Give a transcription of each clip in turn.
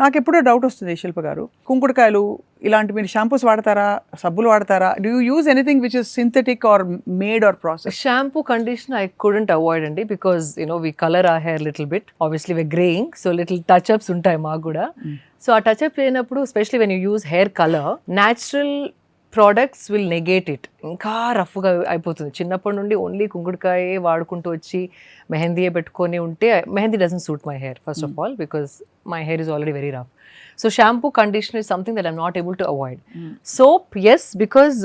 నాకు ఎప్పుడో డౌట్ వస్తుంది శిల్ప గారు. కుంకుడుకాయలు ఇలాంటి మీరు షాంపూస్ వాడతారా? సబ్బులు వాడతారా? Do you use anything which is synthetic or made or process shampoo condition I couldn't avoid అండి because you know we colour uh hair little bit obviously we greying so little touch ups ఉంటాయి మాకు కూడా. So uh touch up లేనప్పుడు specially when you use hair colour natural products will negate it ఇంకా రఫ్గా అయిపోతుంది. చిన్నప్పటి నుండి only కుంకుడుకాయ వాడుకుంటూ వచ్చి మెహందీయే పెట్టుకొని ఉంటే mehndi doesn't suit my hair first of all because my hair is already very rough so shampoo condition is something that I'm not able to avoid soaps because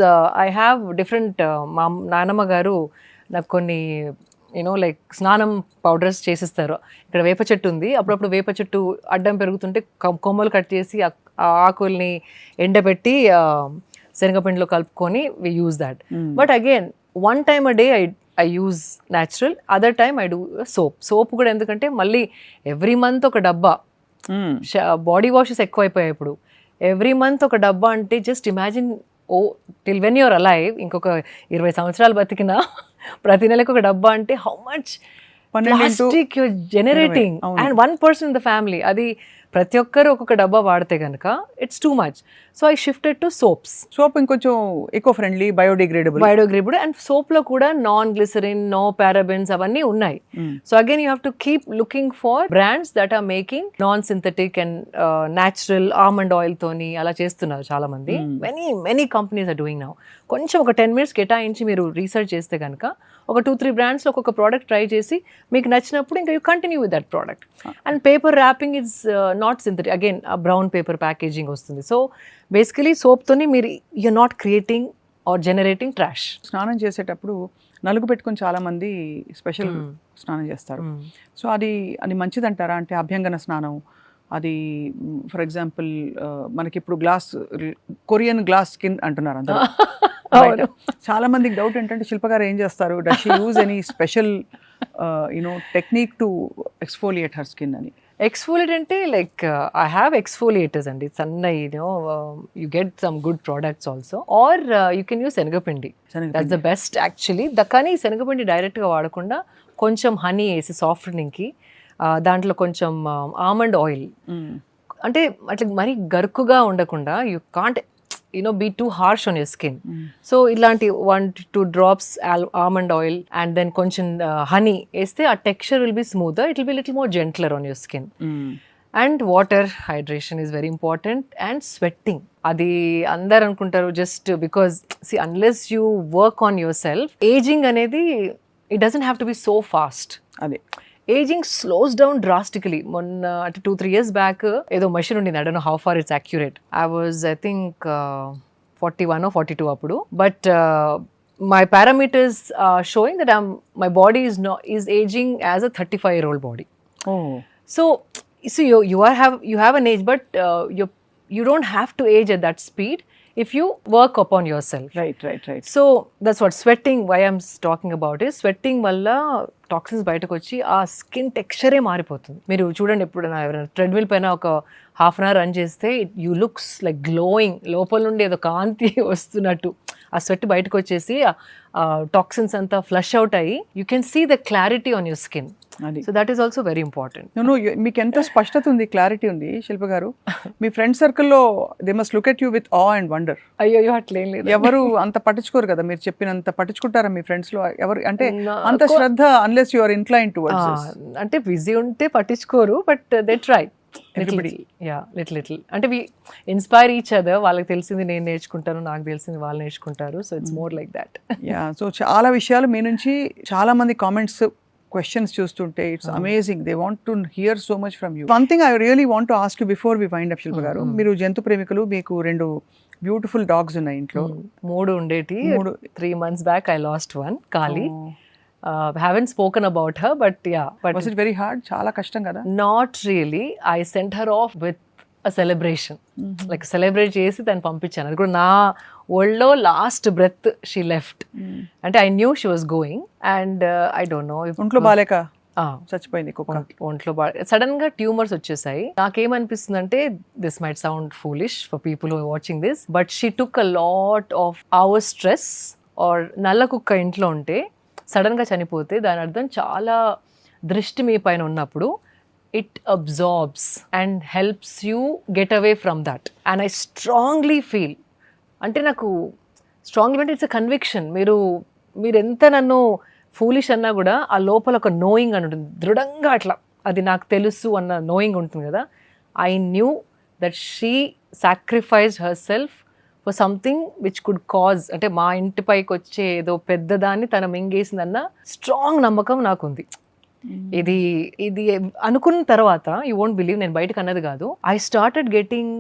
I have different మా నానమ్మ గారు నాకు కొన్ని you know like స్నానం powders చేసిస్తారు. ఇక్కడ వేప చెట్టు ఉంది. అప్పుడప్పుడు వేప చెట్టు అడ్డం పెరుగుతుంటే కొమ్మలు కట్ చేసి ఆ ఆకుల్ని ఎండబెట్టి శనగపిండిలో కలుపుకొని we use that but again one time a day I I use natural other time I do soap soap కూడా ఎందుకంటే మళ్ళీ ఎవ్రీ మంత్ ఒక డబ్బా. బాడీ వాషెస్ ఎక్కువైపోయాయి ఇప్పుడు. ఎవ్రీ మంత్ ఒక డబ్బా అంటే just imagine oh till when your alive ఇంకొక ఇరవై సంవత్సరాలు బతికినా ప్రతి నెలకు ఒక డబ్బా అంటే how much plastic you're generating. And one person in the family అది ప్రతి ఒక్కరు ఒక్కొక్క డబ్బా వాడితే కనుక it's too much so I shifted to soaps soap ఇంకొంచెం eco friendly biodegradable biodegradable and సోప్లో కూడా నాన్ గ్లిసరిన్ నో పారాబెన్స్ అవన్నీ ఉన్నాయి. So again you have to keep looking for brands that are making non synthetic and natural almond oil తోని అలా చేస్తున్నారు చాలా మంది many many companies are doing now కొంచెం ఒక టెన్ మినిట్స్ కేటాయించి మీరు రీసెర్చ్ చేస్తే కనుక ఒక టూ త్రీ బ్రాండ్స్లో ఒక్కొక్క ప్రోడక్ట్ ట్రై చేసి మీకు నచ్చినప్పుడు ఇంకా you continue with that product and paper wrapping is not synthetic. Again brown paper packaging వస్తుంది. సో బేసికలీ సోప్తోని మీరు you're not creating or generating trash స్నానం చేసేటప్పుడు నలుగు పెట్టుకొని చాలా మంది స్పెషల్ స్నానం చేస్తారు. సో అది అది మంచిదంటారా? అంటే అభ్యంగన స్నానం. అది ఫర్ ఎగ్జాంపుల్ మనకి ఇప్పుడు గ్లాస్ కొరియన్ గ్లాస్ స్కిన్ అంటున్నారు అందరూ. చాలా మందికి డౌట్ ఏంటంటే శిల్ప గారు ఏం చేస్తారు? Does use any special you know technique to exfoliate her skin అని. ఎక్స్ఫోలియేట్ అంటే లైక్ ఐ హ్యావ్ ఎక్స్ఫోలియేటర్స్ అండి. సన్న you know you get some good products also or you can use shanagapindi. That's the best actually the కానీ శనగపిండి డైరెక్ట్గా వాడకుండా కొంచెం honey వేసి సాఫ్ట్నింగ్కి దాంట్లో కొంచెం ఆమండ్ ఆయిల్ అంటే అట్లా మరీ గరుకుగా ఉండకుండా you can't you know be too harsh on your skin so ఇలాంటి one two drops almond oil and then కొంచెం హనీ వేస్తే ఆ texture will be smooth it will be little more gentler on your skin and water hydration is very important and sweating అది అందరు అనుకుంటారు just because see unless you work on your self ageing అనేది it doesn't have to be so fast అదే. Ageing slows down drastically మొన్న అంటే two three years back ఏదో machine ఉండింది I don't how far it's accurate I was I think forty one forty two అప్పుడు but my parameters showing that I'm my body is no is ageing as a thirty five year old body oh so so you you are have you have an age but uh, you you don't have to age at that speed if you work upon yourself right right right so that's what sweating why I'm talking about is sweating వల్ల toxins బయటకు వచ్చి ఆ skin టెక్స్చరే మారిపోతుంది. మీరు చూడండి ఎప్పుడైనా ఎవరైనా treadmill పైన ఒక హాఫ్ అన్ అవర్ రన్ చేస్తే యూ లుక్స్ లైక్ గ్లోయింగ్ లోపల నుండి ఏదో కాంతి వస్తున్నట్టు. ఆ స్వెట్ బయటకు వచ్చేసి టాక్సిన్స్ అంతా ఫ్లష్ అవుట్ అయ్యి you can see the clarity on your skin. అది. So that is also very important. నువ్వు మీకు ఎంత స్పష్టత ఉంది క్లారిటీ ఉంది శిల్ప గారు? మీ ఫ్రెండ్ సర్కిల్లో they must look at you with uh and wonder. అయ్యో అట్లేం లేదు. ఎవరు అంత పట్టించుకోరు కదా మీరు చెప్పినంత పట్టించుకుంటారా మీ ఫ్రెండ్స్లో ఎవరు అంటే అంత శ్రద్ధ unless you are incline to అంటే బిజీ ఉంటే పట్టించుకోరు but they try ya little little అంటే వి ఇన్స్పైర్ ఈచ్ అదర్ వాళ్ళకి తెలిసింది నేను నేర్చుకుంటాను నాకు తెలిసింది వాళ్ళు నేర్చుకుంటారు. So it's more like that ya so చాలా విషయాలు మీ నుంచి చాలా మంది కామెంట్స్ క్వశ్చన్స్ చూస్తుంటే it's amazing they want to hear so much from you one thing I really want to ask you before we wind up Shilpa గారు మీరు జంతు ప్రేమికులు మీకు రెండు బ్యూటిఫుల్ డాగ్స్ ఉన్నాయి ఇంట్లో. మూడు ఉండేటి. మూడు. Three months back I lost one ఖాళీ haven't spoken about her but ya but it very hard చాలా కష్టం కదా? Not really I sent her off with a celebration like celebrate చేసి దాన్ని పంపించాను. అది కూడా నా వరల్డ్లో లాస్ట్ బ్రెత్ షీ లెఫ్ట్ అంటే I knew she was going and I don't know ఒంట్లో బాలేక చచ్చిపోయింది ఒంట్లో బాగా సడన్గా ట్యూమర్స్ వచ్చేసాయి. నాకేమనిపిస్తుంది అంటే this might sound foolish for people watching this but she took a lot of our stress or నల్ల కుక్క ఇంట్లో ఉంటే సడన్గా చనిపోతే దాని అర్థం చాలా దృష్టి మీ పైన ఉన్నప్పుడు it absorbs and helps you get away from that and I strongly feel అంటే నాకు స్ట్రాంగ్లీ అంటే ఇట్స్ అ కన్విక్షన్ మీరు మీరు ఎంత నన్ను ఫూలిష్ అన్నా కూడా ఆ లోపల ఒక నోయింగ్ అని ఉంటుంది. దృఢంగా అట్లా. అది నాకు తెలుసు అన్న నోయింగ్ ఉంటుంది కదా. I knew that she sacrificed her self for something which could cause అంటే మా ఇంటి పైకి వచ్చే ఏదో పెద్దదాన్ని తన మింగేసిందన్న స్ట్రాంగ్ నమ్మకం నాకుంది. ఇది ఇది అనుకున్న తర్వాత యూ వోంట్ బిలీవ్ నేను బయటకు అన్నది కాదు. I started getting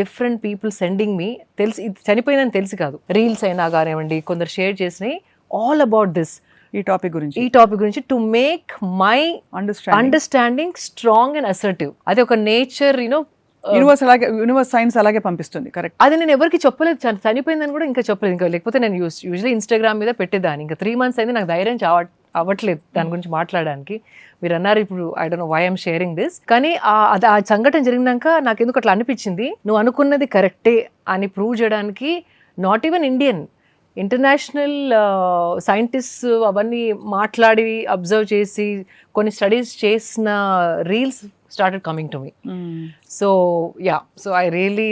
different people sending me తెలిసి ఇది చనిపోయిందని తెలిసి కాదు. రీల్స్ అయినా కానివ్వండి కొందరు షేర్ చేసినాయి ఆల్ అబౌట్ దిస్ ఈ టాపిక్ గురించి. ఈ టాపిక్ గురించి to make my understand understanding strong and assertive అది ఒక నేచర్ యూనో యూనివర్స్ అలాగే యూనివర్స్ సైన్స్ అలాగే పంపిస్తుంది కరెక్ట్ అది నేను ఎవరికి చెప్పలేదు చని- చనిపోయిందని కూడా ఇంకా చెప్పలేదు. ఇంకా లేకపోతే నేను యూస్ యూజువల్లీ ఇన్స్టాగ్రామ్ మీద పెట్టేదాన్ని. ఇంకా త్రీ మంత్స్ అయింది నాకు ధైర్యం చావ అవ్వట్లేదు దాని గురించి మాట్లాడడానికి. మీరు అన్నారు ఇప్పుడు I don't know why I'm sharing this కానీ ఆ- అది ఆ సంఘటన జరిగినాక నాకు ఎందుకు అట్లా అనిపించింది? నువ్వు అనుకున్నది కరెక్టే అని ప్రూవ్ చేయడానికి not even Indian international scientist అవన్నీ మాట్లాడి అబ్జర్వ్ చేసి కొన్ని స్టడీస్ చేసిన reels started coming to me so ya so I really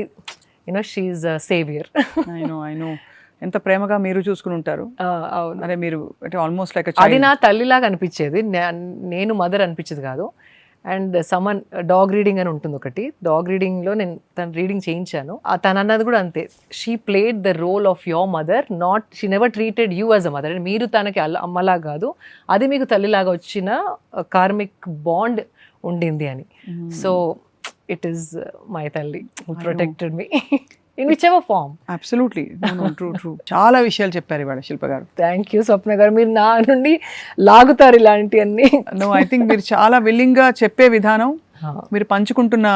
you know she saviour I know I know ఎంత ప్రేమగా మీరు చూసుకుని ఉంటారు? అదే మీరు అంటే ఆల్మోస్ట్ లైక్ అది నా తల్లిలాగా అనిపించేది. నేను మదర్ అనిపించేది కాదు. అండ్ సమన్ డాగ్ రీడింగ్ అని ఉంటుంది ఒకటి. డాగ్ రీడింగ్లో నేను తన రీడింగ్ చేయించాను. తను అన్నది కూడా అంతే. She played the role of your mother not she never treated you as a mother మీరు తనకి అమ్మలా కాదు. అది మీకు తల్లిలాగా వచ్చిన కార్మిక్ బాండ్ ఉండింది అని. సో ఇట్ ఈస్ మై తల్లి protected me in whichever form absolutely true true చాలా విషయాలు చెప్పారు ఇవాళ శిల్ప గారు. థ్యాంక్ యూ స్వప్న గారు. మీరు నా నుండి లాగుతారు ఇలాంటివన్నీ. నో ఐ థింక్ మీరు చాలా విల్లింగ్గా చెప్పే విధానం మీరు పంచుకుంటున్న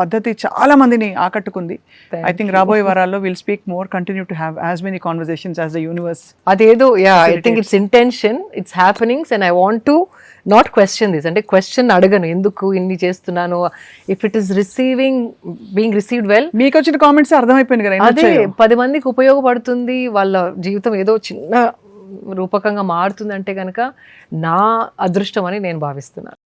పద్ధతి చాలా మందిని ఆకట్టుకుంది. ఐ థింక్ రాబోయే వారాల్లో will speak more continue to have as many conversations as the universe అదేదో ya I think it's intention it's happenings and I want to not question this అంటే క్వశ్చన్ అడగను ఎందుకు ఇన్ని చేస్తున్నాను? If it is receiving being received well మీకు వచ్చిన comments అర్థమైపోయింది కదా అదే. పది మందికి ఉపయోగపడుతుంది వాళ్ళ జీవితం ఏదో చిన్న రూపకంగా మారుతుంది అంటే కనుక నా అదృష్టం అని నేను భావిస్తున్నాను.